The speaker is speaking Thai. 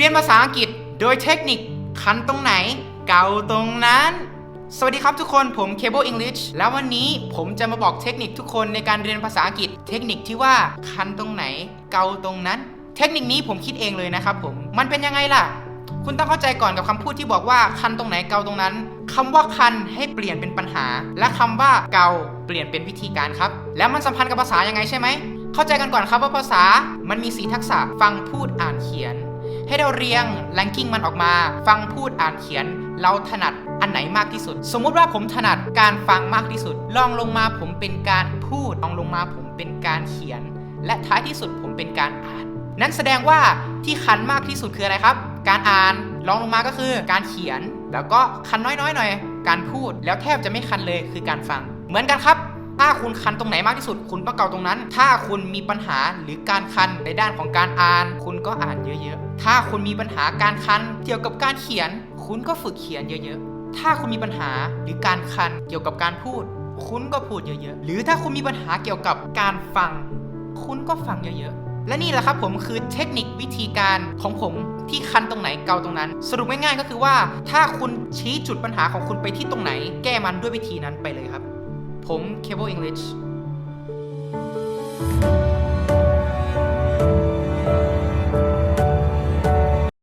เรียนภาษาอังกฤษโดยเทคนิคคันตรงไหน เกาตรงนั้น สวัสดีครับทุกคนผม Cable English แล้ววันนี้ผมจะมาบอกเทคนิคทุกคนในการเรียนภาษาอังกฤษ เทคนิคที่ว่าคันตรงไหน เกาตรงนั้น เทคนิคนี้ผมคิดเองเลยนะครับผมมันเป็นยังไงล่ะ คุณต้องเข้าใจก่อนกับคำพูดที่บอกว่าคันตรงไหนเกาตรงนั้นคำว่าคันให้เปลี่ยนเป็นปัญหา และคำว่าเกาเปลี่ยนเป็นวิธีการครับ แล้วมันสัมพันธ์กับภาษายังไงใช่ไหมเข้าใจกันก่อนครับว่าภาษามันมีสีทักษะฟังพูดอ่าน ให้เราเรียง ranking มันออกมา ฟังพูดอ่านเขียน เราถนัดอันไหนมากที่สุด สมมุติว่าผมถนัดการฟังมากที่สุดลองลงมาผมเป็นการพูดลองลงมาผมเป็นการเขียน และท้ายที่สุดผมเป็นการอ่าน นั้นแสดงว่าที่คันมากที่สุดคืออะไรครับ การอ่านลองลงมาก็คือการเขียน แล้วก็คันน้อยๆหน่อย การพูดแล้วแทบจะไม่คันเลยคือการฟัง เหมือนกันครับ ถ้าคุณคันตรงไหนมากที่สุด คุณต้องเกาตรงนั้น ถ้าคุณมีปัญหาหรือการคันในด้านของการอ่าน คุณก็อ่านเยอะๆ ถ้าคุณมีปัญหาการคันเกี่ยวกับการเขียน คุณก็ฝึกเขียนเยอะๆ ถ้าคุณมีปัญหาหรือการคันเกี่ยวกับการพูด คุณก็พูดเยอะๆ หรือถ้าคุณมีปัญหาเกี่ยวกับการฟัง คุณก็ฟังเยอะๆและนี่แหละครับผมคือเทคนิควิธีการของผมที่คันตรงไหนเกาตรงนั้น สรุปง่ายๆก็คือว่า ถ้าคุณชี้จุดปัญหาของคุณไปที่ตรงไหน แก้มันด้วยวิธีนั้นไปเลยครับ ผมเคเบิลอังกฤษ